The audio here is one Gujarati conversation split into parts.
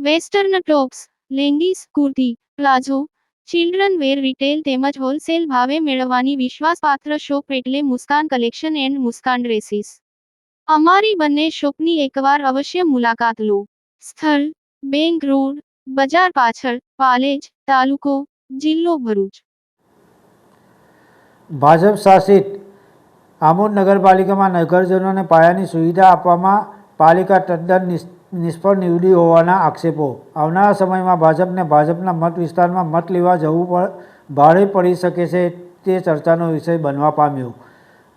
Western tops, leggings, kurti, palazzo, children wear retail તેમજ હોલસેલ ભાવે મેળવવાની વિશ્વાસપાત્ર શોપ એટલે Muskan collection and Muskan dresses. અમારી બંને શોપની એકવાર અવશ્ય મુલાકાત લો. સ્થળ, બેંક રોડ, બજાર પાછળ, પાલેજ, તાલુકો, જિલ્લો ભરૂચ. ભાજપ શાસિત આમોદ નગરપાલિકામાં નગરજનોને પાયાની સુવિધા આપવામાં પાલિકા તદ્દન નિષ- નિષ્ફળ નીવડી હોવાના આક્ષેપો. આવનારા સમયમાં ભાજપને ભાજપના મત વિસ્તારમાં મત લેવા જવું પણ ભારે પડી શકે છે તે ચર્ચાનો વિષય બનવા પામ્યો.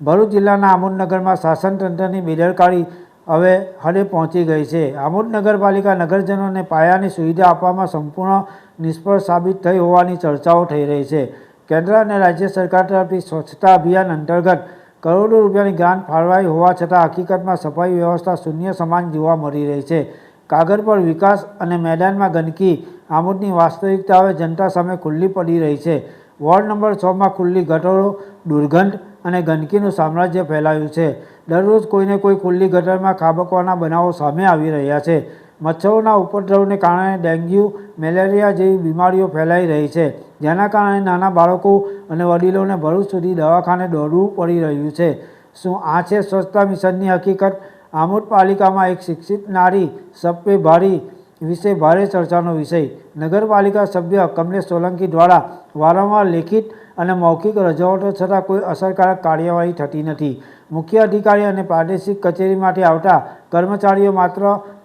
ભરૂચ જિલ્લાના આમોદનગરમાં શાસનતંત્રની બેદરકારી હવે હડે પહોંચી ગઈ છે. આમોદ નગરપાલિકા નગરજનોને પાયાની સુવિધા આપવામાં સંપૂર્ણ નિષ્ફળ સાબિત થઈ હોવાની ચર્ચાઓ થઈ રહી છે. કેન્દ્ર અને રાજ્ય સરકાર તરફથી સ્વચ્છતા અભિયાન અંતર્ગત કરોડો રૂપિયાની ગ્રાન્ટ ફાળવાઈ હોવા છતાં હકીકતમાં સફાઈ વ્યવસ્થા શૂન્ય સમાન જોવા મળી રહી છે. કાગળ પર વિકાસ અને મેદાનમાં ગંદકી, આમોદની વાસ્તવિકતા હવે જનતા સામે ખુલ્લી પડી રહી છે. વોર્ડ નંબર છમાં ખુલ્લી ગટરો, દુર્ગંધ અને ગંદકીનું સામ્રાજ્ય ફેલાયું છે. દરરોજ કોઈને કોઈ ખુલ્લી ગટરમાં ખાબકવાના બનાવો સામે આવી રહ્યા છે. મચ્છરોના ઉપદ્રવને કારણે ડેન્ગ્યુ, મેલેરિયા જેવી બીમારીઓ ફેલાઈ રહી છે. જેના કારણે નાના બાળકો અને વડીલોને ભરૂચ સુધી દવાખાને દોડવું પડી રહ્યું છે. શું આ છે સ્વચ્છતા મિશનની હકીકત? આમોદ પાલિકામાં એક શિક્ષિત નારી સપ્પે ભારી વિશે ભારે ચર્ચાનો વિષય. નગરપાલિકા સભ્ય કમલેશ સોલંકી દ્વારા વારંવાર લેખિત અને મૌખિક રજૂઆતો છતાં કોઈ અસરકારક કાર્યવાહી થતી નથી. મુખ્ય અધિકારી અને પ્રાદેશિક કચેરીમાંથી આવતા કર્મચારીઓ માત્ર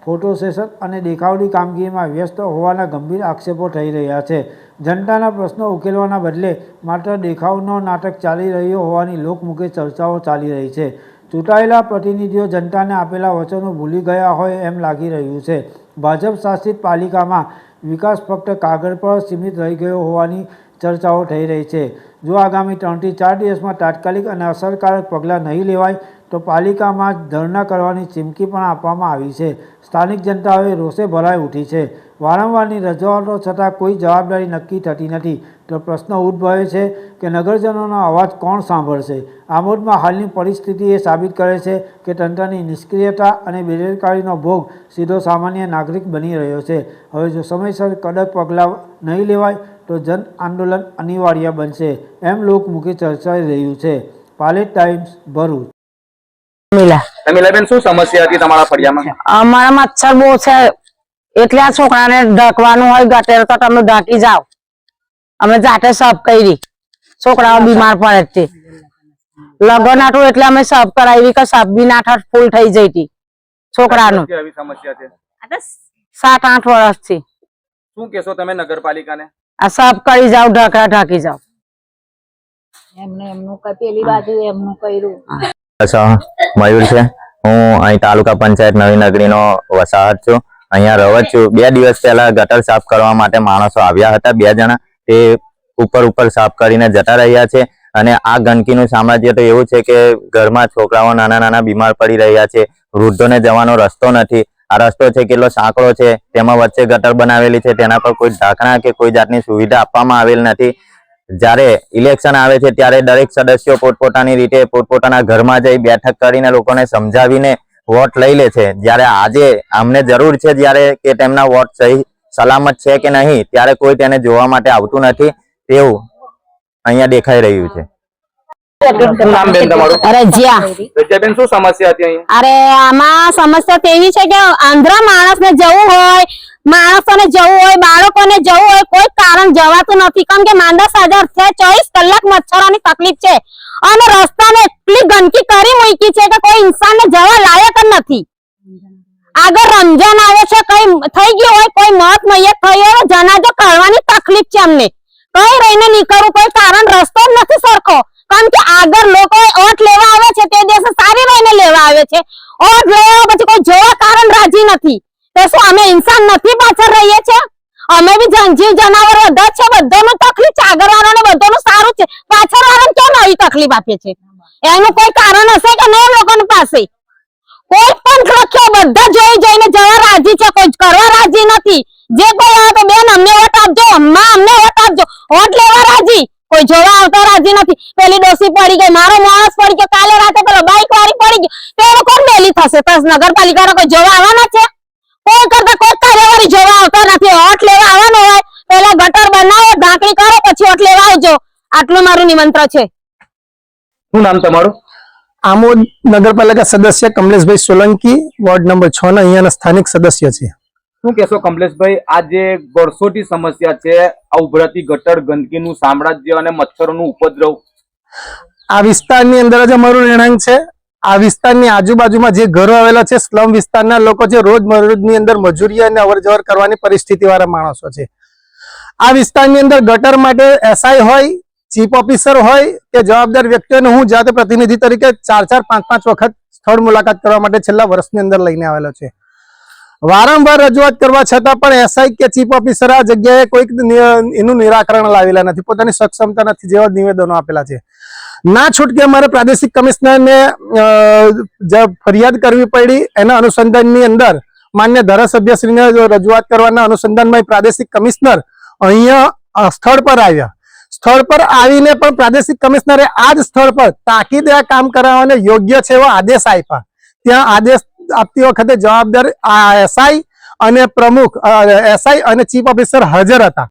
ફોટો સેશન અને દેખાવડી કામગીરીમાં વ્યસ્ત હોવાના ગંભીર આક્ષેપો થઈ રહ્યા છે. જનતાના પ્રશ્નો ઉકેલવાના બદલે માત્ર દેખાવનો નાટક ચાલી રહ્યો હોવાની લોકમુખે ચર્ચાઓ ચાલી રહી છે. ચૂંટાયેલા પ્રતિનિધિઓ જનતાને આપેલા વચનો ભૂલી ગયા હોય એમ લાગી રહ્યું છે. ભાજપ શાસિત પાલિકામાં વિકાસ ફક્ત કાગળ પર સીમિત રહી ગયો હોવાની ચર્ચાઓ થઈ રહી છે. જો આગામી ત્રણથી ચાર દિવસમાં તાત્કાલિક અને અસરકારક પગલાં નહીં લેવાય તો પાલિકામાં ધરણા કરવાની ચીમકી પણ આપવામાં આવી છે. સ્થાનિક જનતા હવે રોષે ભરાઈ ઉઠી છે. વારંવારની રજૂઆતો છતાં કોઈ જવાબદારી નક્કી થતી નથી. તો પ્રશ્ન ઉદ્ભવે છે કે નગરજનોનો અવાજ કોણ સાંભળશે? આમોદમાં હાલની પરિસ્થિતિ એ સાબિત કરે છે કે તંત્રની નિષ્ક્રિયતા અને બેદરકારીનો ભોગ સીધો સામાન્ય નાગરિક બની રહ્યો છે. હવે જો સમયસર કડક પગલાં નહીં લેવાય, તો જન આંદોલન અનિવાર્ય બનશે, એમ લોકમુખી ચર્ચાઈ રહ્યું છે. પાલેટ ટાઈમ્સ, ભરૂચ. શું સમસ્યા હતી તમારા ફળિયામાં? અમારા મચ્છર બહુ છે. એટલે આ છોકરાને ઢકવાનું હોય ગટેર તો તમે ઢાંકી જાઓ. અમે જાતે સફ કરી. છોકરાઓ બીમાર પડે તે. લગન હતું એટલે અમે સફ કરાવી કે સફ બી નાઠ ફૂલ થઈ જઈ હતી છોકરાનું આવી સમસ્યા છે? સાત આઠ વર્ષથી. શું કેશો તમે નગરપાલિકાને? આ સફ કરી જાઓ ઢકરા ઢાંકી જાઓ. એમને એમનું પેલી બાજુ એમનું કર્યું. મયુર છે. હું અહીં તાલુકા પંચાયત નવી નગરીનો વસાહત છું. અહીંયા રહું છું. બે દિવસ પહેલા ગટર સાફ કરવા માટે માણસો આવ્યા હતા. બે જણા તે ઉપર ઉપર સાફ કરીને જતા રહ્યા છે. અને આ ગંદકીનું સામ્રાજ્ય તો એવું છે કે ઘરમાં છોકરાઓ નાના નાના બીમાર પડી રહ્યા છે. વૃદ્ધોને જવાનો રસ્તો નથી. આ રસ્તો છે કેટલો સાંકડો છે. તેમાં વચ્ચે ગટર બનાવેલી છે. તેના પર કોઈ ઢાંકણા કે કોઈ જાતની સુવિધા આપવામાં આવેલ નથી. જ્યારે ઇલેક્શન આવે છે ત્યારે દરેક સદસ્યો પોતપોતાની રીતે પોતપોતાના ઘરમાં જઈ બેઠક કરીને લોકોને સમજાવીને વોટ લઈ લે છે. જ્યારે આજે અમને જરૂર છે જ્યારે કે તેમના વોટ સહી સલામત છે કે નહીં ત્યારે કોઈ તેને જોવા માટે આવતું નથી તેવું અહીંયા દેખાઈ રહ્યું છે. અરે જ્યાં. રજ્યાબેન શું સમસ્યા હતી અહીંયા? અરે આમાં સમસ્યા તો એવી છે કે આંધ્ર માણસને જવું હોય માણસોને જવું હોય બાળકોને જવું હોય કોઈ કારણ જવાતું નથી. કેમ કે માંદા સાજા છે ચોવીસ કલાક મચ્છરોની તકલીફ છે. અને રસ્તાને એટલી ગંદકી કરી મૂકી છે કે કોઈ ઇન્સાનને જવા લાયક જ નથી. આગળ રમજાન આવે છે, કઈ થઈ ગયું હોય, કોઈ મોત મૈયત થઈ હોય જનાજો કાઢવાની તકલીફ છે અમને. કઈ રહીને નીકળવું, કોઈ કારણ, રસ્તો જ નથી સરખો. કારણ કે આગળ લોકો ઓટ લેવા આવે છે, તે દિવસે સારી રહીને લેવા આવે છે. ઓટ લેવા પછી કોઈ જોવા કારણ રાજી નથી. તો શું અમે ઇન્સાન નથી પાછળ રહીએ છે અમે બી જનજીવ જનાવર બધા છે, બધાનું તકલીફ આગળ વાળાને બધાનું સારું છે. પાછળ વાળાને કેમ આવી તકલીફ આપે છે? એનું કોઈ કારણ હશે કે નહીં લોકોની પાસે? કોઈ પણ લખ્યો બધા જોઈ જોઈને જવા રાજી છે, કોઈ કરવા રાજી નથી. જે કોઈ આવે તો બેન, અમને વોટ આપજો, અમ્મા, અમને વોટ આપજો. વોટ લેવા રાજી? કોઈ જોવા આવતા રાજી નથી. પેલી ડોસી પડી ગઈ, મારો માણસ પડી ગયો, કાલે રાતે પેલો બાઈક વાળી પડી ગયો. તો એનું કોણ બેલી થશે. નગરપાલિકાના કોઈ જોવા આવવાના છે? કોઈ કરતા કોઈ કાર્યવાહી જોવા આવતા નથી. ઓટ લેવા આવવાનો હોય પેલા ગટર બનાવો ઢાંકણી કરો પછી ઓટ લેવા આવજો. આટલું મારું નિમંત્રણ છે. શું નામ તમારું? આમોદ નગરપાલિકા સદસ્ય કમલેશભાઈ સોલંકી વોર્ડ નંબર છ ના અહીંયાના સ્થાનિક સદસ્ય છે. શું કેશો કમલેશભાઈ આ જે વર્ષોથી સમસ્યા છે આ ઉભરાતી ગટર ગંદકીનું સામ્રાજ્ય અને મચ્છરોનું ઉપદ્રવ? આ વિસ્તારની અંદર જ અમારું રહેણાંક છે. આ વિસ્તારની આજુબાજુમાં જે ઘરો આવેલા છે, સ્લમ વિસ્તારના લોકો છે, રોજની અંદર મજૂરી અને અવરજવર કરવાની પરિસ્થિતિ વાળા માણસો છે. આ વિસ્તારની અંદર ગટર માટે એસઆઈ હોય, ચીફ ઓફિસર હોય, કે જવાબદાર વ્યક્તિઓને હું જાતે પ્રતિનિધિ તરીકે ચાર ચાર, પાંચ પાંચ વખત સ્થળ મુલાકાત કરવા માટે છેલ્લા વર્ષની અંદર લઈને આવેલો છે. વારંવાર રજૂઆત કરવા છતાં પણ એસઆઈ કે ચીફ ઓફિસર આ જગ્યાએ કોઈક એનું નિરાકરણ લાવેલા નથી, પોતાની સક્ષમતા નથી જેવા નિવેદનો આપેલા છે. ના છૂટકે અમારે પ્રાદેશિક કમિશનરને ફરિયાદ કરવી પડી એના અનુસંધાનની અંદર માન્ય ધારાસભ્યશ્રીને રજૂઆત કરવાના અનુસંધાનમાં પ્રાદેશિક કમિશનર અહીંયા સ્થળ પર આવ્યા. સ્થળ પર આવીને પણ પ્રાદેશિક કમિશનરે આ જ સ્થળ પર તાકીદે આ કામ કરાવવાને યોગ્ય છે એવો આદેશ આપ્યા. ત્યાં આદેશ આપતી વખતે જવાબદાર આ એસઆઈ અને પ્રમુખ એસઆઈ અને ચીફ ઓફિસર હાજર હતા.